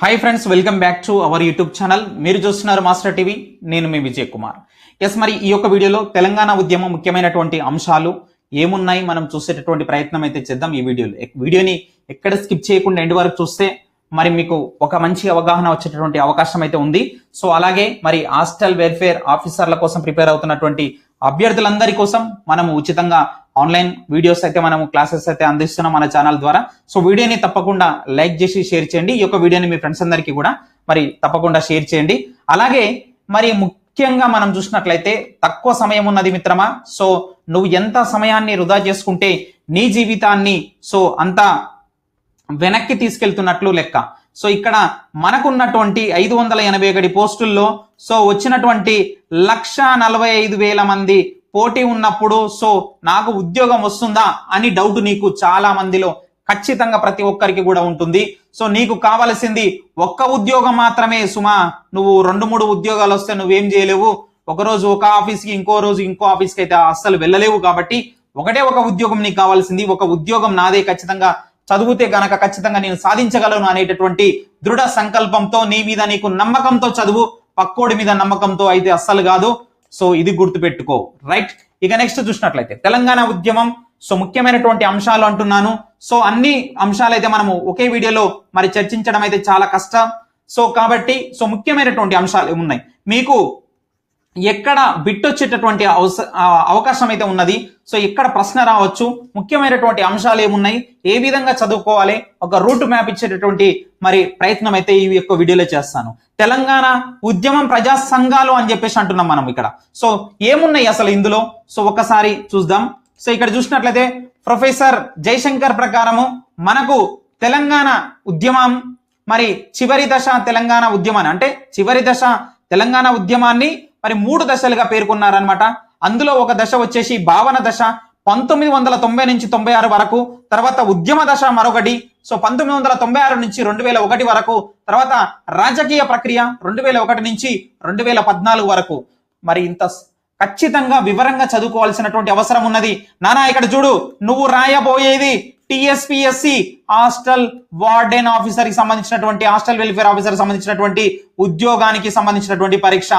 Hi friends welcome back to our YouTube channel మీరు చూస్తున్నారు master TV నేను మీ Vijay Kumar. Yes మరి ఈ యొక్క వీడియోలో తెలంగాణ ఉద్యమం ముఖ్యమైనటువంటి అంశాలు ఏమున్నాయి? మనం చూసేటటువంటి ప్రయత్నం అయితే చేద్దాం ఈ వీడియోలో. వీడియోని ఎక్కడ స్కిప్ చేయకుండా ఎండ్ వరకు చూస్తే మరి మీకు ఒక మంచి అవగాహన వచ్చేటటువంటి అవకాశం అయితే ఉంది. సో అలాగే మరి హాస్టల్ వెల్ఫేర్ ఆఫీసర్ల కోసం ప్రిపేర్ అవుతున్నటువంటి అభ్యర్థులందరి కోసం మనము ఉచితంగా ఆన్లైన్ వీడియోస్ అయితే మనము క్లాసెస్ అయితే అందిస్తున్నాం మన ఛానల్ ద్వారా. సో వీడియోని తప్పకుండా లైక్ చేసి షేర్ చేయండి. ఈ యొక్క వీడియోని మీ ఫ్రెండ్స్ అందరికీ కూడా మరి తప్పకుండా షేర్ చేయండి. అలాగే మరి ముఖ్యంగా మనం చూసినట్లయితే తక్కువ సమయం ఉన్నది మిత్రమా? సో నువ్వు ఎంత సమయాన్ని వృధా చేసుకుంటే నీ జీవితాన్ని సో అంత వెనక్కి తీసుకెళ్తున్నట్లు లెక్క. సో ఇక్కడ మనకున్నటువంటి ఐదు వందల ఎనభై ఒకటి పోస్టుల్లో సో వచ్చినటువంటి లక్ష నలభై ఐదు వేల మంది పోటీ ఉన్నప్పుడు సో నాకు ఉద్యోగం వస్తుందా అని డౌట్ నీకు చాలా మందిలో ఖచ్చితంగా ప్రతి ఒక్కరికి కూడా ఉంటుంది. సో నీకు కావలసింది ఒక్క ఉద్యోగం మాత్రమే సుమా. నువ్వు రెండు మూడు ఉద్యోగాలు వస్తే నువ్వేం చేయలేవు. ఒకరోజు ఒక ఆఫీస్కి ఇంకో రోజు ఇంకో ఆఫీస్కి అయితే అస్సలు వెళ్ళలేవు కాబట్టి ఒకటే ఒక ఉద్యోగం నీకు కావాల్సింది. ఒక ఉద్యోగం నాదే ఖచ్చితంగా చదివితే గనక ఖచ్చితంగా నేను సాధించగలను అనేటటువంటి దృఢ సంకల్పంతో నీ మీద నీకు నమ్మకంతో చదువు పక్కోడి మీద నమ్మకంతో అయితే అస్సలు కాదు. సో ఇది గుర్తుపెట్టుకో. రైట్ ఇక నెక్స్ట్ చూసినట్లయితే తెలంగాణ ఉద్యమం సో ముఖ్యమైనటువంటి అంశాలు అంటున్నాను. సో అన్ని అంశాలు అయితే మనము ఒకే వీడియోలో మరి చర్చించడం అయితే చాలా కష్టం. సో కాబట్టి సో ముఖ్యమైనటువంటి అంశాలు ఉన్నాయి మీకు ఎక్కడ బిట్ వచ్చేటటువంటి అవస అవకాశం అయితే ఉన్నది. సో ఎక్కడ ప్రశ్న రావచ్చు. ముఖ్యమైనటువంటి అంశాలు ఏమున్నాయి? ఏ విధంగా చదువుకోవాలి? ఒక రూట్ మ్యాప్ ఇచ్చేటటువంటి మరి ప్రయత్నం అయితే ఈ యొక్క వీడియోలో చేస్తాను. తెలంగాణ ఉద్యమం ప్రజా సంఘాలు అని చెప్పేసి అంటున్నాం మనం ఇక్కడ. సో ఏమున్నాయి అసలు ఇందులో? సో ఒకసారి చూద్దాం. సో ఇక్కడ చూసినట్లయితే ప్రొఫెసర్ జయశంకర్ ప్రకారము మనకు తెలంగాణ ఉద్యమం మరి చివరి దశ తెలంగాణ ఉద్యమాన్ని అంటే చివరి దశ తెలంగాణ ఉద్యమాన్ని మరి మూడు దశలుగా పేర్కొన్నారనమాట అందులో ఒక దశ వచ్చేసి భావన దశ పంతొమ్మిది వందల తొంభై నుంచి తొంభై ఆరు వరకు తర్వాత ఉద్యమ దశ మరొకటి సో పంతొమ్మిది వందల తొంభై ఆరు నుంచి రెండు వేల ఒకటి వరకు తర్వాత రాజకీయ ప్రక్రియ రెండు వేల ఒకటి నుంచి రెండు వేల పద్నాలుగు వరకు. మరి ఇంత ఖచ్చితంగా వివరంగా చదువుకోవాల్సినటువంటి అవసరం ఉన్నది. నానా ఇక్కడ చూడు నువ్వు రాయబోయేది టిఎస్పిఎస్సి హాస్టల్ వార్డెన్ ఆఫీసర్కి సంబంధించినటువంటి హాస్టల్ వెల్ఫేర్ ఆఫీసర్ సంబంధించినటువంటి ఉద్యోగానికి సంబంధించినటువంటి పరీక్ష.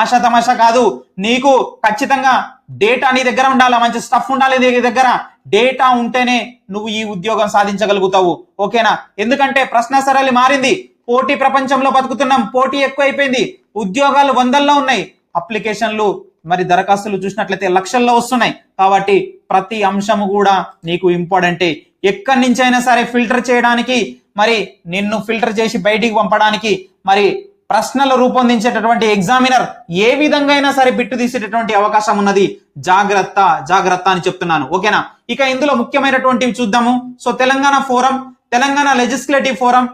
ఆశా తమాషా కాదు నీకు ఖచ్చితంగా డేటా నీ దగ్గర ఉండాలి మంచి స్టఫ్ ఉండాలి నీ దగ్గర. డేటా ఉంటేనే నువ్వు ఈ ఉద్యోగం సాధించగలుగుతావు. ఓకేనా? ఎందుకంటే ప్రశ్న సరళి మారింది. పోటీ ప్రపంచంలో బతుకుతున్నాం. పోటీ ఎక్కువైపోయింది. ఉద్యోగాలు వందల్లో ఉన్నాయి. అప్లికేషన్లు మరి దరఖాస్తులు చూసినట్లయితే లక్షల్లో వస్తున్నాయి. కాబట్టి ప్రతి అంశము కూడా నీకు ఇంపార్టెంటే. ఎక్కడి నుంచి అయినా సరే ఫిల్టర్ చేయడానికి మరి నిన్ను ఫిల్టర్ చేసి బయటికి పంపడానికి మరి ప్రశ్నలు రూపొందించేటటువంటి ఎగ్జామినర్ ఏ విధంగా అయినా సరే బిట్టు తీసేటటువంటి అవకాశం ఉన్నది. జాగ్రత్త జాగ్రత్త అని చెప్తున్నాను. ఓకేనా? ఇక ఇందులో ముఖ్యమైనటువంటివి చూద్దాము. So Telangana forum Telangana legislative forum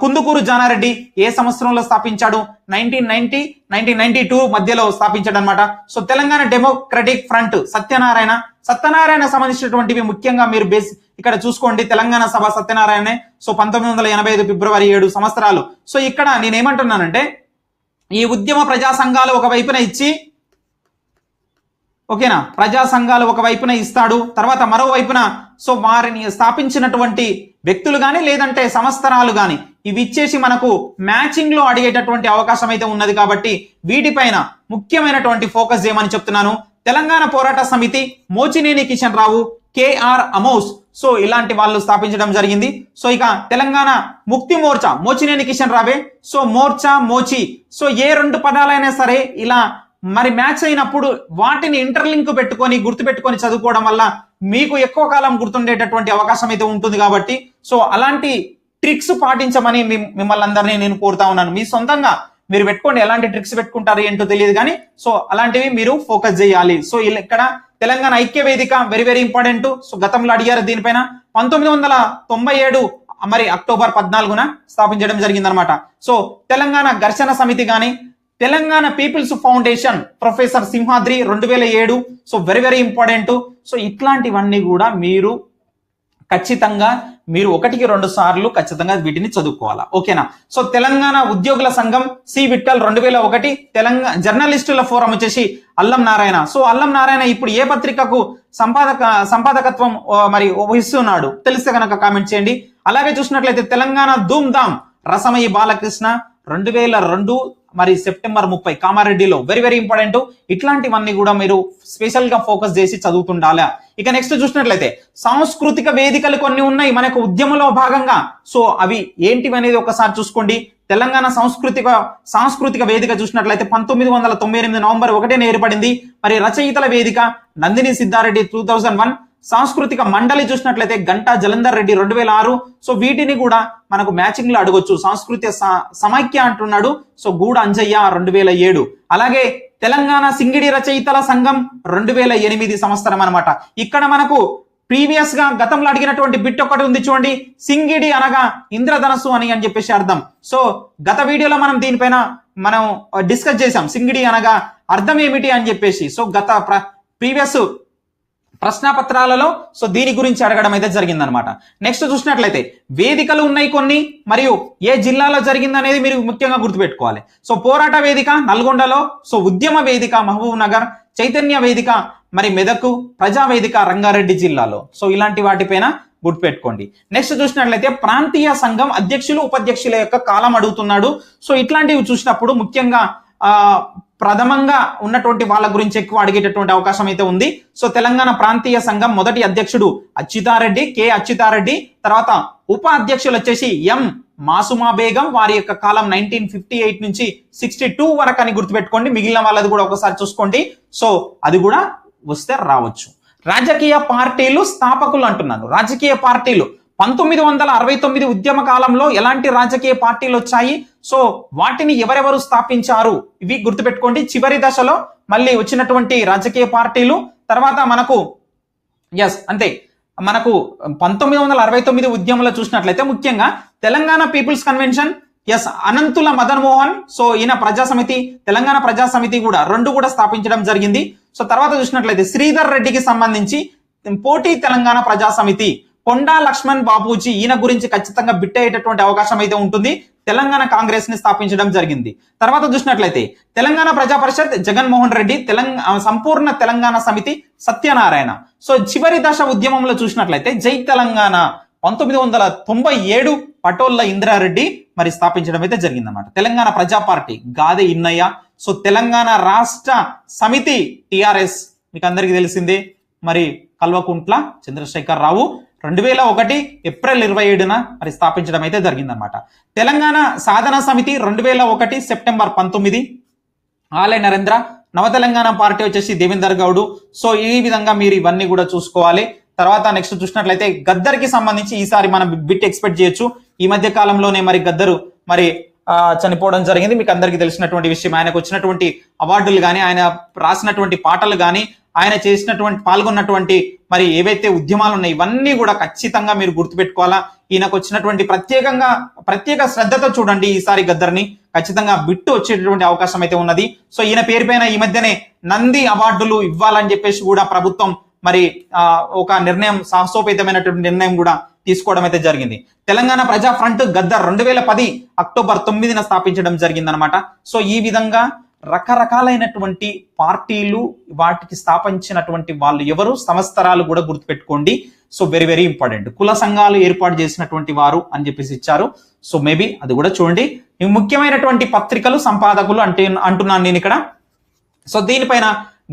Kundukuru Janareddy ఏ సంవత్సరంలో స్థాపించాడు? Nineteen ninety nineteen ninety two మధ్యలో స్థాపించాడు అనమాట so Telangana democratic front Satyanarayana. Satyanarayana సంబంధించినటువంటివి ముఖ్యంగా మీరు బేస్ ఇక్కడ చూసుకోండి తెలంగాణ సభ సత్యనారాయణ. సో పంతొమ్మిది వందల ఎనభై ఐదు ఫిబ్రవరి ఏడు సంవత్సరాలు. సో ఇక్కడ నేనేమంటున్నానంటే ఈ ఉద్యమ ప్రజా సంఘాలు ఒక వైపున ఇచ్చి ఓకేనా? ప్రజా సంఘాలు ఒక వైపున ఇస్తాడు తర్వాత మరోవైపున సో వారిని స్థాపించినటువంటి వ్యక్తులు కానీ లేదంటే సంవత్సరాలు కానీ ఇవి ఇచ్చేసి మనకు మ్యాచింగ్లో అడిగేటటువంటి అవకాశం అయితే ఉన్నది కాబట్టి వీటిపైన ముఖ్యమైనటువంటి ఫోకస్ చేయమని చెప్తున్నాను. తెలంగాణ పోరాట సమితి మోచినేని కిషన్ రావు కేఆర్ అమోస్ సో ఇలాంటి వాళ్ళు స్థాపించడం జరిగింది. సో ఇక తెలంగాణ ముక్తి మోర్చా మోచినేని కిషన్ రావే. సో మోర్చా మోచి. సో ఏ రెండు పదాలైనా సరే ఇలా మరి మ్యాచ్ అయినప్పుడు వాటిని ఇంటర్లింక్ పెట్టుకొని గుర్తు పెట్టుకొని చదువుకోవడం వల్ల మీకు ఎక్కువ కాలం గుర్తుండేటటువంటి అవకాశం అయితే ఉంటుంది కాబట్టి. సో అలాంటి ట్రిక్స్ పాటించమని మీ- మిమ్మల్ని అందరినీ నేను కోరుతా ఉన్నాను. మీ సొంతంగా మీరు పెట్టుకోండి. ఎలాంటి ట్రిక్స్ పెట్టుకుంటారు ఏంటో తెలియదు కానీ సో అలాంటివి మీరు ఫోకస్ చేయాలి. సో ఇలా ఇక్కడ తెలంగాణ ఐక్య వేదిక వెరీ వెరీ ఇంపార్టెంట్ సో గతంలో అడిగారు దీనిపైన. పంతొమ్మిది వందల తొంభై ఏడు మరి అక్టోబర్ పద్నాలుగున స్థాపించడం జరిగిందనమాట సో తెలంగాణ ఘర్షణ సమితి కానీ Telangana people's foundation professor Simhadri రెండు వేల ఏడు so very very important so ఇట్లాంటివన్నీ కూడా మీరు ఖచ్చితంగా మీరు ఒకటికి రెండు సార్లు ఖచ్చితంగా వీటిని చదువుకోవాలా. ఓకేనా? సో తెలంగాణ ఉద్యోగుల సంఘం సి విట్టల్ రెండు వేల ఒకటి తెలంగాణ జర్నలిస్టుల ఫోరం వచ్చేసి అల్లం నారాయణ. సో అల్లం నారాయణ ఇప్పుడు ఏ పత్రికకు సంపాదక సంపాదకత్వం మరి వహిస్తున్నాడు తెలిస్తే కనుక కామెంట్ చేయండి. అలాగే చూసినట్లయితే తెలంగాణ ధూమ్ ధామ్ రసమయి బాలకృష్ణ రెండు వేల రెండు మరి సెప్టెంబర్ ముప్పై కామారెడ్డిలో వెరీ వెరీ ఇంపార్టెంట్ ఇట్లాంటివన్నీ కూడా మీరు స్పెషల్గా ఫోకస్ చేసి చదువుతుండాలా? ఇక నెక్స్ట్ చూసినట్లయితే సాంస్కృతిక వేదికలు కొన్ని ఉన్నాయి మనకు ఉద్యమంలో భాగంగా. సో అవి ఏంటివి అనేది ఒకసారి చూసుకోండి. తెలంగాణ సాంస్కృతిక సాంస్కృతిక వేదిక చూసినట్లయితే పంతొమ్మిది వందల తొంభై ఎనిమిది నవంబర్ ఒకటే ఏర్పడింది. మరి రచయితల వేదిక Nandini Siddareddy two thousand one సాంస్కృతిక మండలి చూసినట్లయితే గంటా జలంధర్ రెడ్డి రెండు వేల ఆరు. సో వీటిని కూడా మనకు మ్యాచింగ్లో అడగొచ్చు. సాంస్కృతిక సమైక్య అంటున్నాడు. సో గూడ అంజయ్య రెండు వేల ఏడు. అలాగే తెలంగాణ సింగిడి రచయితల సంఘం రెండు వేల ఎనిమిది సంవత్సరం అనమాట ఇక్కడ మనకు ప్రీవియస్గా గతంలో అడిగినటువంటి బిట్ ఒకటి ఉంది చూడండి. సింగిడి అనగా ఇంద్రధనస్సు అని అని చెప్పేసి అర్థం. సో గత వీడియోలో మనం దీనిపైన మనం డిస్కస్ చేసాం సింగిడి అనగా అర్థం ఏమిటి అని చెప్పేసి. సో గత ప్రీవియస్ ప్రశ్నాపత్రాలలో సో దీని గురించి అడగడం అయితే జరిగిందనమాట. నెక్స్ట్ చూసినట్లయితే వేదికలు ఉన్నాయి కొన్ని మరియు ఏ జిల్లాలో జరిగింది అనేది మీరు ముఖ్యంగా గుర్తుపెట్టుకోవాలి. సో పోరాట వేదిక నల్గొండలో సో ఉద్యమ వేదిక మహబూబ్ నగర్ చైతన్య వేదిక మరి మెదకు ప్రజా వేదిక రంగారెడ్డి జిల్లాలో. సో ఇలాంటి వాటిపైన గుర్తుపెట్టుకోండి. నెక్స్ట్ చూసినట్లయితే ప్రాంతీయ సంఘం అధ్యక్షులు ఉపాధ్యక్షుల యొక్క కాలం అడుగుతున్నాడు. సో ఇట్లాంటివి చూసినప్పుడు ముఖ్యంగా ప్రథమంగా ఉన్నటువంటి వాళ్ళ గురించి ఎక్కువ అడిగేటటువంటి అవకాశం అయితే ఉంది. సో తెలంగాణ ప్రాంతీయ సంఘం మొదటి అధ్యక్షుడు అచ్యుతారెడ్డి కె అచ్యుతారెడ్డి తర్వాత ఉప అధ్యక్షులు వచ్చేసి ఎం మాసుమా బేగం. వారి యొక్క కాలం నైన్టీన్ ఫిఫ్టీ ఎయిట్ నుంచి సిక్స్టీ టూ వరకు అని గుర్తుపెట్టుకోండి. మిగిలిన వాళ్ళది కూడా ఒకసారి చూసుకోండి. సో అది కూడా వస్తే రావచ్చు. రాజకీయ పార్టీలు స్థాపకులు అంటున్నాను. రాజకీయ పార్టీలు పంతొమ్మిది వందల అరవై తొమ్మిది ఉద్యమ కాలంలో ఎలాంటి రాజకీయ పార్టీలు వచ్చాయి? సో వాటిని ఎవరెవరు స్థాపించారు? ఇవి గుర్తుపెట్టుకోండి. చివరి దశలో మళ్ళీ వచ్చినటువంటి రాజకీయ పార్టీలు తర్వాత మనకు ఎస్ అంతే. మనకు పంతొమ్మిది వందల అరవై తొమ్మిది ఉద్యమంలో చూసినట్లయితే ముఖ్యంగా Telangana people's convention S Ananthula Madan Mohan so ఈయన ప్రజా సమితి తెలంగాణ ప్రజా సమితి కూడా రెండు కూడా స్థాపించడం జరిగింది. సో తర్వాత చూసినట్లయితే శ్రీధర్ రెడ్డికి సంబంధించి పోటీ తెలంగాణ ప్రజా సమితి కొండా లక్ష్మణ్ బాబూజీ ఈయన గురించి ఖచ్చితంగా బిట్ అయ్యేటటువంటి అవకాశం అయితే ఉంటుంది. తెలంగాణ కాంగ్రెస్ని స్థాపించడం జరిగింది. తర్వాత చూసినట్లయితే తెలంగాణ ప్రజా పరిషత్ జగన్మోహన్ రెడ్డి తెలంగాణ సంపూర్ణ తెలంగాణ సమితి సత్యనారాయణ. సో చివరి దశ ఉద్యమంలో చూసినట్లయితే జై తెలంగాణ పంతొమ్మిది వందల తొంభై ఏడు పటోళ్ళ ఇందిరారెడ్డి మరి స్థాపించడం అయితే జరిగిందన్నమాట. Telangana Praja party Gade Innaiah. So Telangana Rashtra Samithi TRS మీకు అందరికీ తెలిసిందే మరి కల్వకుంట్ల చంద్రశేఖర్ రావు. రెండు వేల ఒకటి ఏప్రిల్ ఇరవై ఏడున మరి స్థాపించడం అయితే జరిగిందనమాట తెలంగాణ సాధన సమితి రెండు వేల ఒకటి సెప్టెంబర్ పంతొమ్మిది ఆలయ నరేంద్ర నవ తెలంగాణ పార్టీ వచ్చేసి దేవేందర్ గౌడ్. సో ఈ విధంగా మీరు ఇవన్నీ కూడా చూసుకోవాలి. తర్వాత నెక్స్ట్ చూసినట్లయితే గద్దర్కి సంబంధించి ఈసారి మనం బిట్ ఎక్స్పెక్ట్ చేయొచ్చు. ఈ మధ్య కాలంలోనే మరి గద్దరు మరి చనిపోవడం జరిగింది. మీకు అందరికీ తెలిసినటువంటి విషయం. ఆయనకు వచ్చినటువంటి అవార్డులు కానీ ఆయన రాసినటువంటి పాటలు కానీ ఆయన చేసినటువంటి పాల్గొన్నటువంటి మరి ఏవైతే ఉద్యమాలు ఉన్నాయి ఇవన్నీ కూడా ఖచ్చితంగా మీరు గుర్తుపెట్టుకోవాలా. ఈయనకు వచ్చినటువంటి ప్రత్యేకంగా ప్రత్యేక శ్రద్ధతో చూడండి ఈసారి గద్దర్ని. ఖచ్చితంగా బిట్టు వచ్చేటటువంటి అవకాశం అయితే ఉన్నది. సో ఈయన పేరు పైన ఈ మధ్యనే నంది అవార్డులు ఇవ్వాలని చెప్పేసి కూడా ప్రభుత్వం మరి ఆ, ఒక నిర్ణయం సాహసోపేతమైనటువంటి నిర్ణయం కూడా తీసుకోవడం అయితే జరిగింది. తెలంగాణ ప్రజా ఫ్రంట్ గద్దర్ రెండు వేల పది అక్టోబర్ తొమ్మిదిన స్థాపించడం జరిగిందనమాట సో ఈ విధంగా రకరకాలైనటువంటి పార్టీలు వాటికి స్థాపించినటువంటి వాళ్ళు ఎవరు? సంవత్సరాలు కూడా గుర్తుపెట్టుకోండి. సో వెరీ వెరీ ఇంపార్టెంట్ కుల సంఘాలు ఏర్పాటు చేసినటువంటి వారు అని చెప్పేసి ఇచ్చారు. సో మేబీ అది కూడా చూడండి. ముఖ్యమైనటువంటి పత్రికలు సంపాదకులు అంటే అంటున్నాను నేను ఇక్కడ. సో దీనిపైన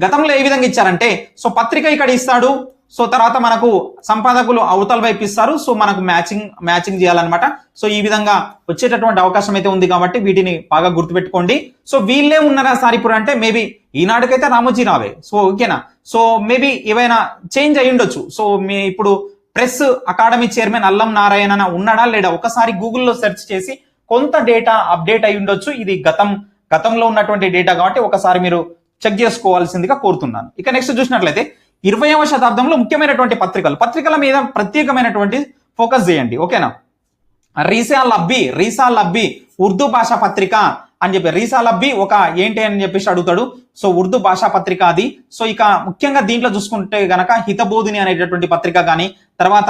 గతంలో ఏ విధంగా ఇచ్చారంటే సో పత్రిక ఇక్కడ ఇస్తాడు. సో తర్వాత మనకు సంపాదకులు అవతల వైపు ఇస్తారు. సో మనకు మ్యాచింగ్ మ్యాచింగ్ చేయాలన్నమాట. సో ఈ విధంగా వచ్చేటటువంటి అవకాశం అయితే ఉంది కాబట్టి వీటిని బాగా గుర్తుపెట్టుకోండి. సో వీళ్ళే ఉన్నారా సార్ ఇప్పుడు అంటే మేబీ ఈనాడుకైతే రామోజీ రావే. సో ఓకేనా సో మేబీ ఏవైనా చేంజ్ అయి ఉండొచ్చు. సో మీ ఇప్పుడు ప్రెస్ అకాడమీ చైర్మన్ అల్లం నారాయణ ఉన్నాడా లేడా? ఒకసారి గూగుల్లో సెర్చ్ చేసి కొంత డేటా అప్డేట్ అయి ఉండొచ్చు. ఇది గతం గతంలో ఉన్నటువంటి డేటా కాబట్టి ఒకసారి మీరు చెక్ చేసుకోవాల్సిందిగా కోరుతున్నాను. ఇక నెక్స్ట్ చూసినట్లయితే ఇరవైవ శతాబ్దంలో ముఖ్యమైనటువంటి పత్రికలు. పత్రికల మీద ప్రత్యేకమైనటువంటి ఫోకస్ చేయండి. ఓకేనా? రీసా లబ్బి రీసా లబ్బి ఉర్దూ భాషా పత్రిక అని చెప్పి రీసా లబ్బి ఒక ఏంటి అని చెప్పేసి అడుగుతాడు. సో ఉర్దూ భాషా పత్రిక అది. సో ఇక ముఖ్యంగా దీంట్లో చూసుకుంటే గనక హితబోధిని అనేటటువంటి పత్రిక కానీ తర్వాత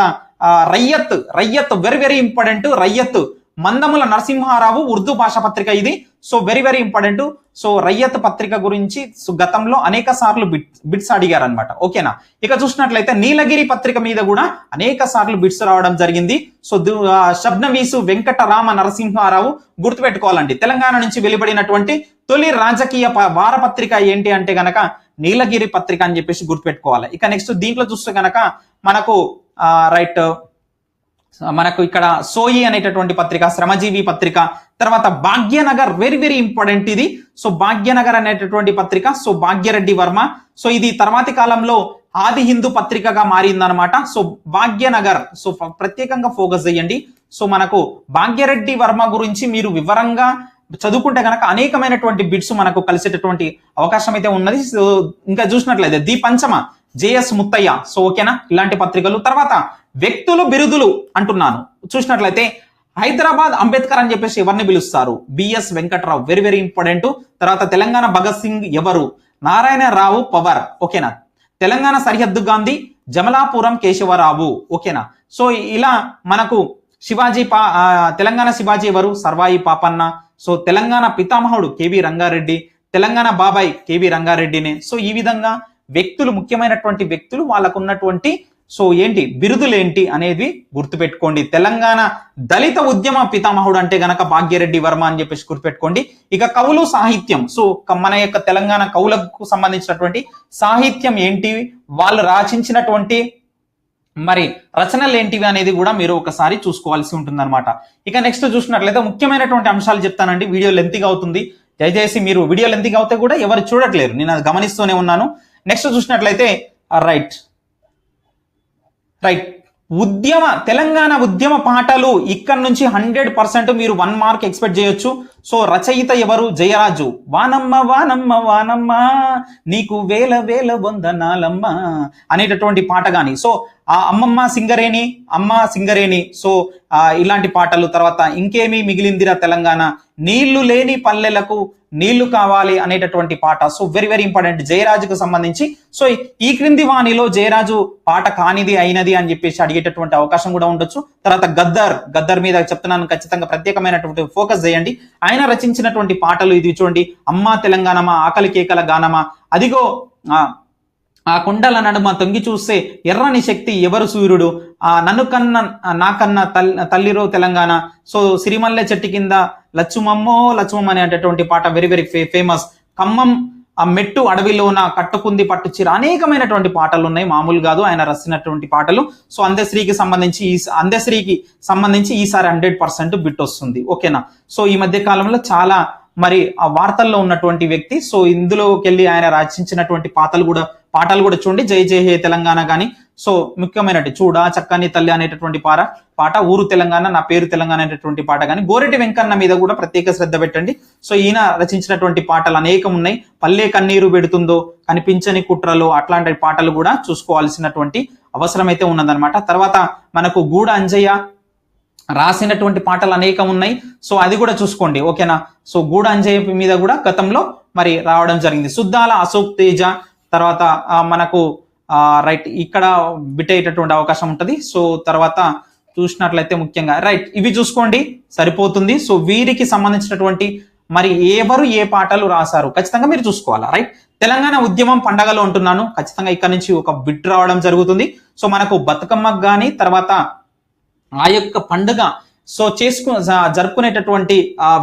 Rayyat Rayyat very very important Rayyat Mandamula Narasimharao Urdu భాషా పత్రిక ఇది. So very very important so Rayyat పత్రిక గురించి గతంలో అనేక సార్లు బిట్ బిట్స్ అడిగారు అనమాట ఓకేనా? ఇక చూసినట్లయితే నీలగిరి పత్రిక మీద కూడా అనేక సార్లు బిట్స్ రావడం జరిగింది. సో దు- శబ్నవీసు వెంకటరామ నరసింహారావు గుర్తుపెట్టుకోవాలండి. తెలంగాణ నుంచి వెలువడినటువంటి తొలి రాజకీయ ప- వారపత్రిక ఏంటి అంటే గనక నీలగిరి పత్రిక అని చెప్పేసి గుర్తుపెట్టుకోవాలి. ఇక నెక్స్ట్ దీంట్లో చూస్తే గనక మనకు రైట్ మనకు ఇక్కడ సోయి అనేటటువంటి పత్రిక శ్రమజీవి పత్రిక తర్వాత భాగ్యనగర్ వెరీ వెరీ ఇంపార్టెంట్ ఇది. సో భాగ్యనగర్ అనేటటువంటి పత్రిక సో భాగ్యరెడ్డి వర్మ. సో ఇది తర్వాతి కాలంలో ఆది హిందూ పత్రికగా మారిందనమాట సో భాగ్యనగర్ సో ప్రత్యేకంగా ఫోకస్ చేయండి. సో మనకు భాగ్యరెడ్డి వర్మ గురించి మీరు వివరంగా చదువుకుంటే కనుక అనేకమైనటువంటి బిట్స్ మనకు కలిసేటటువంటి అవకాశం అయితే ఉన్నది. సో ఇంకా చూసినట్లయితే ది పంచమ. జేఎస్ ముత్తయ్య. సో ఓకేనా ఇలాంటి పత్రికలు. తర్వాత వ్యక్తులు బిరుదులు అంటున్నాను. చూసినట్లయితే హైదరాబాద్ అంబేద్కర్ అని చెప్పేసి ఎవరిని పిలుస్తారు? BS Venkatrao. Very very important తర్వాత తెలంగాణ భగత్ సింగ్ ఎవరు? నారాయణరావు పవర్. ఓకేనా తెలంగాణ సరిహద్దు గాంధీ జమలాపురం కేశవరావు. ఓకేనా సో ఇలా మనకు శివాజీ పా తెలంగాణ శివాజీ ఎవరు? సర్వాయి పాపన్న. సో తెలంగాణ పితామహుడు కేవి రంగారెడ్డి. తెలంగాణ బాబాయ్ కేవి రంగారెడ్డినే. సో ఈ విధంగా వ్యక్తులు ముఖ్యమైనటువంటి వ్యక్తులు వాళ్ళకు ఉన్నటువంటి సో ఏంటి బిరుదులు ఏంటి అనేది గుర్తుపెట్టుకోండి. తెలంగాణ దళిత ఉద్యమ పితామహుడు అంటే గనక భాగ్యరెడ్డి వర్మ అని చెప్పేసి గుర్తుపెట్టుకోండి. ఇక కవులు సాహిత్యం. సో మన యొక్క తెలంగాణ కవులకు సంబంధించినటువంటి సాహిత్యం ఏంటి? వాళ్ళు రచించినటువంటి మరి రచనలు ఏంటివి అనేది కూడా మీరు ఒకసారి చూసుకోవాల్సి ఉంటుందన్నమాట. ఇక నెక్స్ట్ చూసినట్లయితే ముఖ్యమైనటువంటి అంశాలు చెప్తానండి. వీడియో లెంతిగా అవుతుంది. దయచేసి మీరు వీడియో లెంతిగా అవుతే కూడా ఎవరు చూడట్లేరు. నేను అది గమనిస్తూనే ఉన్నాను. నెక్స్ట్ చూసినట్లయితే uh, రైట్ రైట్ ఉద్యమ తెలంగాణ ఉద్యమ పాటలు ఇక్కడ నుంచి హండ్రెడ్ పర్సెంట్ మీరు వన్ మార్క్ ఎక్స్పెక్ట్ చేయొచ్చు. సో రచయిత ఎవరు? జయరాజు. వానమ్మ వానమ్మ వానమ్మ నీకు వేల వేల వందనాలమ్మ అనేటటువంటి పాట గాని. సో ఆ అమ్మమ్మ సింగరేణి అమ్మ సింగరేణి. సో ఇలాంటి పాటలు తర్వాత ఇంకేమీ మిగిలిందిరా తెలంగాణ? నీళ్ళు లేని పల్లెలకు నీళ్ళు కావాలి అనేటటువంటి పాట. సో వెరీ వెరీ ఇంపార్టెంట్ జయరాజుకు సంబంధించి. సో ఈ క్రింది వాణిలో జయరాజు పాట కానిది అయినది అని చెప్పేసి అడిగేటటువంటి అవకాశం కూడా ఉండొచ్చు. తర్వాత గద్దర్ గద్దర్ మీద చెప్తున్నాను ఖచ్చితంగా ప్రత్యేకమైనటువంటి ఫోకస్ చేయండి. ఆయన రచించినటువంటి పాటలు ఇది చూడండి. అమ్మా తెలంగాణమా ఆకలి కేకల గానమా. అదిగో ఆ ఆ కొండల నడుమ తొంగి చూస్తే ఎర్రని శక్తి ఎవరు సూర్యుడు? ఆ నన్ను కన్న నాకన్న తల్ తల్లిరో తెలంగాణ. సో సిరిమల్లె చెట్టు కింద లచ్చుమమ్మో లచ్చుమమ్మ అనేటటువంటి పాట వెరీ వెరీ ఫేమస్ ఖమ్మం ఆ మెట్టు అడవిలోన కట్టుకుంది పట్టు చీర. అనేకమైనటువంటి పాటలు ఉన్నాయి. మామూలు కాదు ఆయన రసినటువంటి పాటలు. సో అందశ్రీకి సంబంధించి ఈ అందశ్రీకి సంబంధించి ఈసారి హండ్రెడ్ పర్సెంట్ బిట్ వస్తుంది. ఓకేనా సో ఈ మధ్య కాలంలో చాలా మరి ఆ వార్తల్లో ఉన్నటువంటి వ్యక్తి సో ఇందులోకి వెళ్ళి ఆయన రచించినటువంటి పాటలు కూడా పాటలు కూడా చూడండి. జై జై హే తెలంగాణ కానీ సో ముఖ్యమైనటి చూడ చక్కని తల్లి అనేటటువంటి పాట. పాట ఊరు తెలంగాణ నా పేరు తెలంగాణ అనేటటువంటి పాట కానీ గోరెటి వెంకన్న మీద కూడా ప్రత్యేక శ్రద్ధ పెట్టండి. సో ఈయన రచించినటువంటి పాటలు అనేకం ఉన్నాయి. పల్లె కన్నీరు పెడుతుందో కనిపించని కుట్రలో అట్లాంటి పాటలు కూడా చూసుకోవాల్సినటువంటి అవసరం అయితే ఉన్నదనమాట తర్వాత మనకు గూడ అంజయ్య రాసినటువంటి పాటలు అనేకం ఉన్నాయి. సో అది కూడా చూసుకోండి. ఓకేనా? సో గూడ అంజయ్య మీద కూడా గతంలో మరి రావడం జరిగింది. సుద్దాల అశోక్ తేజ తర్వాత మనకు రైట్ ఇక్కడ బిట్ అయ్యేటటువంటి అవకాశం ఉంటుంది. సో తర్వాత చూసినట్లయితే ముఖ్యంగా రైట్ ఇవి చూసుకోండి సరిపోతుంది. సో వీరికి సంబంధించినటువంటి మరి ఎవరు ఏ పాటలు రాశారు ఖచ్చితంగా మీరు చూసుకోవాలా రైట్? తెలంగాణ ఉద్యమం పండగలో ఉంటున్నాను ఖచ్చితంగా ఇక్కడ నుంచి ఒక బిట్ రావడం జరుగుతుంది. సో మనకు బతుకమ్మకు కానీ తర్వాత ఆ యొక్క పండుగ సో చేసుకు జరుపుకునేటటువంటి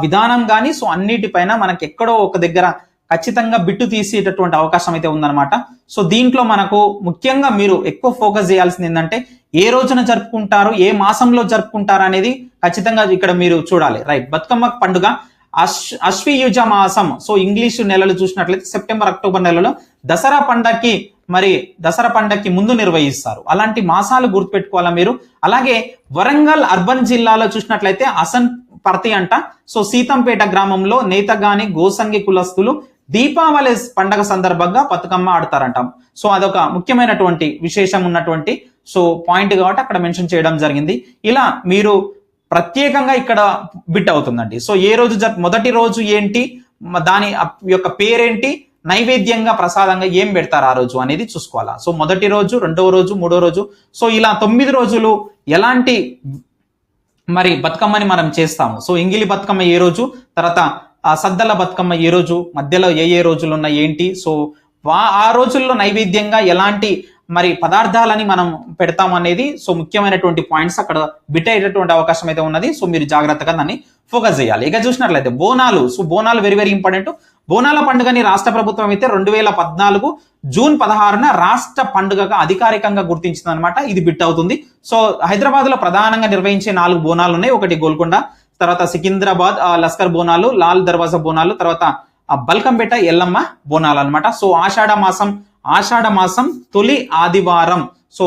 విధానం కానీ సో అన్నిటిపైన మనకి ఎక్కడో ఒక దగ్గర ఖచ్చితంగా బిట్టు తీసేటటువంటి అవకాశం అయితే ఉందన్నమాట. సో దీంట్లో మనకు ముఖ్యంగా మీరు ఎక్కువ ఫోకస్ చేయాల్సింది ఏంటంటే ఏ రోజున జరుపుకుంటారు ఏ మాసంలో జరుపుకుంటారు అనేది ఖచ్చితంగా ఇక్కడ మీరు చూడాలి. రైట్ బతుకమ్మ పండుగ అశ్ అశ్వయుజ మాసం. సో ఇంగ్లీష్ నెలలు చూసినట్లయితే సెప్టెంబర్ అక్టోబర్ నెలలో దసరా పండగకి మరి దసరా పండగకి ముందు నిర్వహిస్తారు. అలాంటి మాసాలు గుర్తుపెట్టుకోవాలా మీరు? అలాగే వరంగల్ అర్బన్ జిల్లాలో చూసినట్లయితే అసన్ పర్తి అంట. సో సీతంపేట గ్రామంలో నేతగాని గోసంగి కులస్తులు దీపావళి పండగ సందర్భంగా బతుకమ్మ ఆడతారంట. సో అదొక ముఖ్యమైనటువంటి విశేషం ఉన్నటువంటి సో పాయింట్ కాబట్టి అక్కడ మెన్షన్ చేయడం జరిగింది. ఇలా మీరు ప్రత్యేకంగా ఇక్కడ బిట్ అవుతుందండి. సో ఏ రోజు జ మొదటి రోజు ఏంటి దాని యొక్క పేరేంటి నైవేద్యంగా ప్రసాదంగా ఏం పెడతారు ఆ రోజు అనేది చూసుకోవాలా. సో మొదటి రోజు రెండవ రోజు మూడో రోజు సో ఇలా తొమ్మిది రోజులు ఎలాంటి మరి బతుకమ్మని మనం చేస్తాము. సో ఇంగిలి బతుకమ్మ ఏ రోజు తర్వాత ఆ సద్దల బతుకమ్మ ఏ రోజు మధ్యలో ఏ ఏ రోజులు ఉన్నాయి ఏంటి? సో వా- ఆ రోజుల్లో నైవేద్యంగా ఎలాంటి మరి పదార్థాలని మనం పెడతాం అనేది సో ముఖ్యమైనటువంటి పాయింట్స్ అక్కడ బిట్ అయ్యేటటువంటి అవకాశం అయితే ఉన్నది. సో మీరు జాగ్రత్తగా దాన్ని ఫోకస్ చేయాలి. ఇక చూసినట్లయితే Bonalu so Bonalu very very important. బోనాల పండుగని రాష్ట్ర ప్రభుత్వం అయితే రెండు వేల పద్నాలుగు జూన్ పదహారున రాష్ట్ర పండుగగా అధికారికంగా గుర్తించింది అనమాట ఇది బిట్ అవుతుంది. సో హైదరాబాద్లో ప్రధానంగా నిర్వహించే నాలుగు బోనాలు ఉన్నాయి. ఒకటి గోల్కొండ తర్వాత సికింద్రాబాద్ లస్కర్ బోనాలు లాల్ దర్వాజా బోనాలు తర్వాత బల్కంపేట ఎల్లమ్మ బోనాలు అనమాట సో ఆషాఢ మాసం ఆషాఢ మాసం తొలి ఆదివారం. సో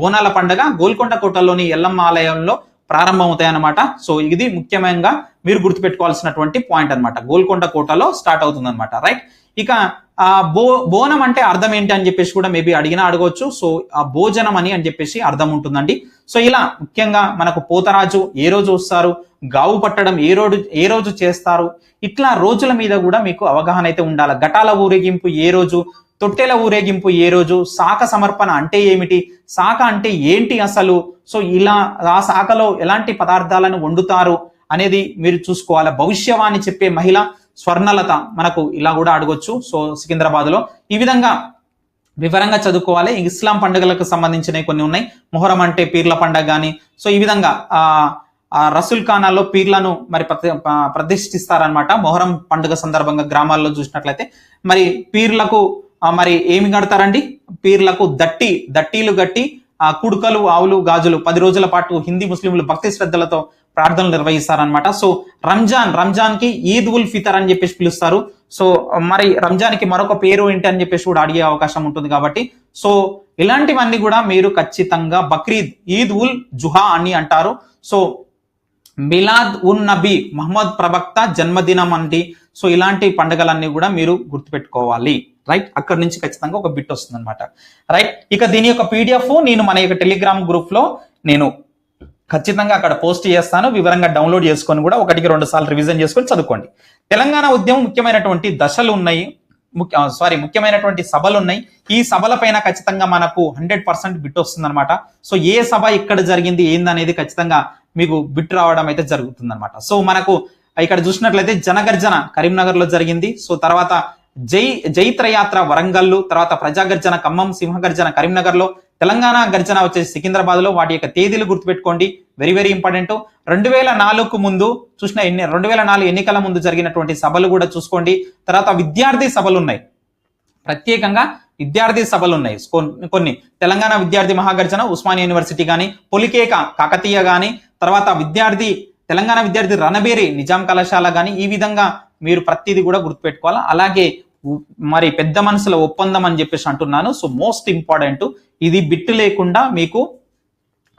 బోనాల పండగ గోల్కొండ కోటలోని ఎల్లమ్మ ఆలయంలో ప్రారంభమవుతాయి అన్నమాట సో ఇది ముఖ్యంగా మీరు గుర్తుపెట్టుకోవాల్సినటువంటి పాయింట్ అన్నమాట. గోల్కొండ కోటలో స్టార్ట్ అవుతుంది అనమాట రైట్? ఇక ఆ బో బోనం అంటే అర్థం ఏంటి అని చెప్పేసి కూడా మేబీ అడిగినా అడగవచ్చు సో ఆ భోజనం అని అని చెప్పేసి అర్థం ఉంటుందండి. సో ఇలా ముఖ్యంగా మనకు పోతరాజు ఏ రోజు వస్తారు? గావు పట్టడం ఏ రోజు ఏ రోజు చేస్తారు? ఇట్లా రోజుల మీద కూడా మీకు అవగాహన అయితే ఉండాలి. ఘటాల ఊరేగింపు ఏ రోజు? తొట్టెల ఊరేగింపు ఏ రోజు? శాఖ సమర్పణ అంటే ఏమిటి? శాఖ అంటే ఏంటి అసలు? సో ఇలా ఆ శాఖలో ఎలాంటి పదార్థాలను వండుతారు అనేది మీరు చూసుకోవాలి. భవిష్యవాణి చెప్పే మహిళ స్వర్ణలత మనకు ఇలా కూడా అడగొచ్చు. సో సికింద్రాబాద్లో ఈ విధంగా వివరంగా చదువుకోవాలి. ఇస్లాం పండుగలకు సంబంధించినవి కొన్ని ఉన్నాయి. మొహరం అంటే పీర్ల పండగ కానీ సో ఈ విధంగా ఆ ఖానాల్లో పీర్లను మరి ప్రతి- ప్రతిష్ఠిస్తారనమాట మొహరం పండుగ సందర్భంగా గ్రామాల్లో చూసినట్లయితే. మరి పీర్లకు మరి ఏమి కడతారండి? పీర్లకు దట్టి దట్టీలు గట్టి ఆ కుడుకలు ఆవులు గాజులు. పది రోజుల పాటు హిందీ ముస్లింలు భక్తి శ్రద్ధలతో ప్రార్థనలు నిర్వహిస్తారనమాట సో రంజాన్ రంజాన్కి ఈద్ ఉల్ ఫితర్ అని చెప్పేసి పిలుస్తారు. సో మరి రంజాన్కి మరొక పేరు ఏంటి అని చెప్పేసి కూడా అడిగే అవకాశం ఉంటుంది కాబట్టి. సో ఇలాంటివన్నీ కూడా మీరు ఖచ్చితంగా బక్రీద్ ఈద్ ఉల్ జుహా అని అంటారు. సో మిలాద్ ఉన్ నబీ మహమ్మద్ ప్రవక్త జన్మదినం అండి. సో ఇలాంటి పండుగలన్నీ కూడా మీరు గుర్తుపెట్టుకోవాలి. రైట్? అక్కడ నుంచి ఖచ్చితంగా ఒక బిట్ వస్తుంది అనమాట రైట్? ఇక దీని యొక్క పీడిఎఫ్ నేను మన యొక్క టెలిగ్రామ్ గ్రూప్లో నేను ఖచ్చితంగా అక్కడ పోస్ట్ చేస్తాను వివరంగా డౌన్లోడ్ చేసుకొని కూడా ఒకటికి రెండు సార్లు రివిజన్ చేసుకొని చదువుకోండి. తెలంగాణ ఉద్యమం ముఖ్యమైనటువంటి దశలు ఉన్నాయి ముఖ్య సారీ ముఖ్యమైనటువంటి సభలు ఉన్నాయి. ఈ సభల పైన ఖచ్చితంగా మనకు హండ్రెడ్ పర్సెంట్ బిట్ వస్తుంది అనమాట సో ఏ సభ ఇక్కడ జరిగింది ఏందనేది ఖచ్చితంగా మీకు బిట్ రావడం అయితే జరుగుతుంది అనమాట సో మనకు ఇక్కడ చూసినట్లయితే జనగర్జన కరీంనగర్లో జరిగింది. సో తర్వాత జై జైత్రయాత్ర వరంగల్లు తర్వాత ప్రజాగర్జన ఖమ్మం సింహగర్జన కరీంనగర్లో తెలంగాణ గర్జన వచ్చేసి సికింద్రాబాద్లో వాటి యొక్క తేదీలు గుర్తుపెట్టుకోండి. వెరీ వెరీ ఇంపార్టెంట్ రెండు వేల నాలుగుకు ముందు చూసిన ఎన్ని రెండు వేల నాలుగు ఎన్నికల ముందు జరిగినటువంటి సభలు కూడా చూసుకోండి. తర్వాత విద్యార్థి సభలు ఉన్నాయి. ప్రత్యేకంగా విద్యార్థి సభలు ఉన్నాయి. కొన్ని. తెలంగాణ విద్యార్థి మహాగర్జన ఉస్మానియా యూనివర్సిటీ కానీ పొలికేక కాకతీయ కానీ తర్వాత విద్యార్థి తెలంగాణ విద్యార్థి రణబేరి నిజాం కళాశాల కానీ ఈ విధంగా మీరు ప్రతిదీ కూడా గుర్తుపెట్టుకోవాలి? అలాగే మరి పెద్ద మనసుల ఒప్పందం అని చెప్పేసి అంటున్నాను. సో మోస్ట్ ఇంపార్టెంట్ ఇది బిట్టు లేకుండా మీకు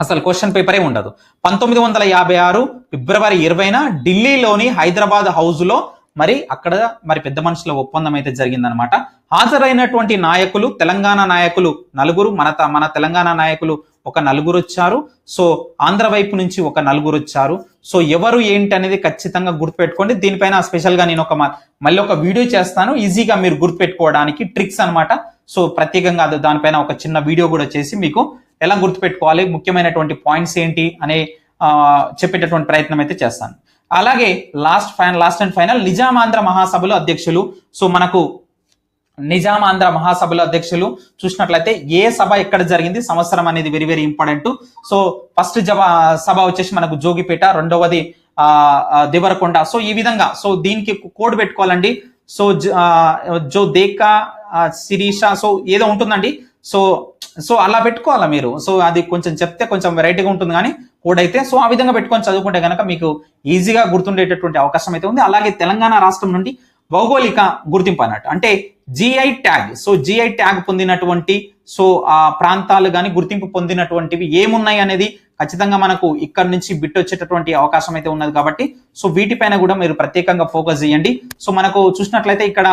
అసలు క్వశ్చన్ పేపరే ఉండదు. పంతొమ్మిది వందల యాభై ఆరు ఫిబ్రవరి ఇరవైన ఢిల్లీలోని హైదరాబాద్ హౌస్లో మరి అక్కడ మరి పెద్ద మనుషుల ఒప్పందం అయితే జరిగిందనమాట. హాజరైనటువంటి నాయకులు తెలంగాణ నాయకులు నలుగురు మన త- మన తెలంగాణ నాయకులు ఒక నలుగురు వచ్చారు. సో ఆంధ్ర వైపు నుంచి ఒక నలుగురు వచ్చారు. సో ఎవరు ఏంటి అనేది ఖచ్చితంగా గుర్తుపెట్టుకోండి. దీనిపైన స్పెషల్గా నేను ఒక మ- మళ్ళీ ఒక వీడియో చేస్తాను. ఈజీగా మీరు గుర్తుపెట్టుకోవడానికి ట్రిక్స్ అన్నమాట. సో ప్రత్యేకంగా అది దానిపైన ఒక చిన్న వీడియో కూడా చేసి మీకు ఎలా గుర్తుపెట్టుకోవాలి ముఖ్యమైనటువంటి పాయింట్స్ ఏంటి అనే చెప్పేటటువంటి ప్రయత్నం అయితే చేస్తాను. అలాగే last final last and final Nizamandhra మహాసభలో అధ్యక్షులు. సో మనకు నిజామాంధ్ర మహాసభలో అధ్యక్షులు చూసినట్లయితే ఏ సభ ఎక్కడ జరిగింది సంవత్సరం అనేది very very important so first జబ సభ వచ్చేసి మనకు జోగిపేట రెండవది ఆ దేవరకొండ. సో ఈ విధంగా సో దీనికి కోడ్ పెట్టుకోవాలండి. సో జో దేకా శిరీష సో ఏదో ఉంటుందండి. సో సో అలా పెట్టుకోవాలా మీరు? సో అది కొంచెం చెప్తే కొంచెం వెరైటీగా ఉంటుంది కానీ కోడ్ అయితే సో ఆ విధంగా పెట్టుకొని చదువుకుంటే కనుక మీకు ఈజీగా గుర్తుండేటటువంటి అవకాశం అయితే ఉంది. అలాగే తెలంగాణ రాష్ట్రం నుండి భౌగోళిక గుర్తింపు అన్నట్టు అంటే GI tag so GI tag పొందినటువంటి సో ఆ ప్రాంతాలు కానీ గుర్తింపు పొందినటువంటివి ఏమున్నాయి అనేది ఖచ్చితంగా మనకు ఇక్కడ నుంచి బిట్ వచ్చేటటువంటి అవకాశం అయితే ఉన్నది కాబట్టి సో వీటిపైన కూడా మీరు ప్రత్యేకంగా ఫోకస్ చేయండి. సో మనకు చూసినట్లయితే ఇక్కడ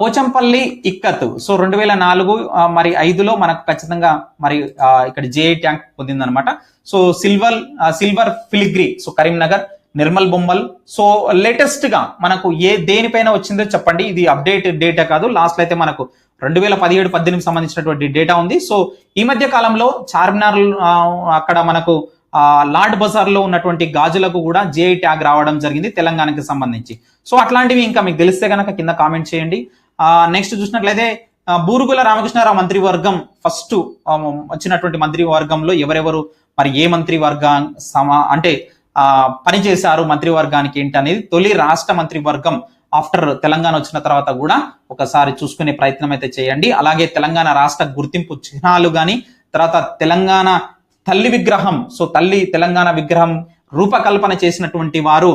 పోచంపల్లి ఇక్కత్. సో రెండు వేల నాలుగు మరి ఐదులో మనకు ఖచ్చితంగా మరి ఇక్కడ GI tag పొందిందనమాట. So silver silver filigree so Karimnagar Nirmal బొమ్మల్. So లేటెస్ట్గా మనకు ఏ దేనిపైన వచ్చిందో చెప్పండి. ఇది అప్డేట్ డేటా కాదు. లాస్ట్ అయితే మనకు రెండు వేల పదిహేడు పద్దెనిమిది సంబంధించినటువంటి డేటా ఉంది. సో ఈ మధ్య కాలంలో చార్మినార్ అక్కడ మనకు లార్డ్ బజార్లో ఉన్నటువంటి గాజులకు కూడా జేఐ ట్యాగ్ రావడం జరిగింది తెలంగాణకి సంబంధించి. సో అట్లాంటివి ఇంకా మీకు తెలిస్తే కనుక కింద కామెంట్ చేయండి. నెక్స్ట్ చూసినట్లయితే బూరుగుల రామకృష్ణారావు మంత్రివర్గం ఫస్ట్ వచ్చినటువంటి మంత్రివర్గంలో ఎవరెవరు మరి ఏ మంత్రివర్గ సమా అంటే ఆ, పనిచేశారు మంత్రివర్గానికి ఏంటి అనేది తొలి రాష్ట్ర మంత్రివర్గం ఆఫ్టర్ తెలంగాణ వచ్చిన తర్వాత కూడా ఒకసారి చూసుకునే ప్రయత్నం అయితే చేయండి. అలాగే తెలంగాణ రాష్ట్ర గుర్తింపు చిహ్నాలు కానీ తర్వాత తెలంగాణ తల్లి విగ్రహం సో తల్లి తెలంగాణ విగ్రహం రూపకల్పన చేసినటువంటి వారు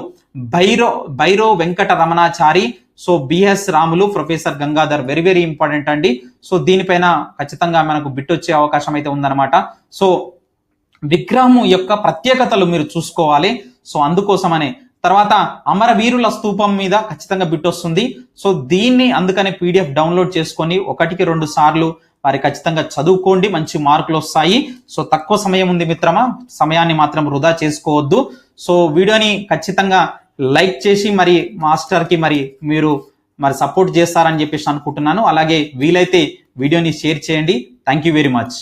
Bhairo Bhairo Venkata Ramanachari so BS Ramulu professor Gangadhar very very important అండి. సో దీనిపైన ఖచ్చితంగా మనకు బిట్ వచ్చే అవకాశం అయితే ఉందన్నమాట. సో విగ్రహం యొక్క ప్రత్యేకతలు మీరు చూసుకోవాలి. సో అందుకోసమనే. తర్వాత అమరవీరుల స్తూపం మీద ఖచ్చితంగా బిట్ వస్తుంది. సో దీన్ని అందుకనే పీడిఎఫ్ డౌన్లోడ్ చేసుకొని ఒకటికి రెండు సార్లు వారి ఖచ్చితంగా చదువుకోండి మంచి మార్కులు వస్తాయి. సో తక్కువ సమయం ఉంది మిత్రమా? సమయాన్ని మాత్రం వృధా చేసుకోవద్దు. సో వీడియోని ఖచ్చితంగా లైక్ చేసి మరి మాస్టర్కి మరి మీరు మరి సపోర్ట్ చేస్తారని చెప్పేసి అనుకుంటున్నాను. అలాగే వీలైతే వీడియోని షేర్ చేయండి. Thank you very much.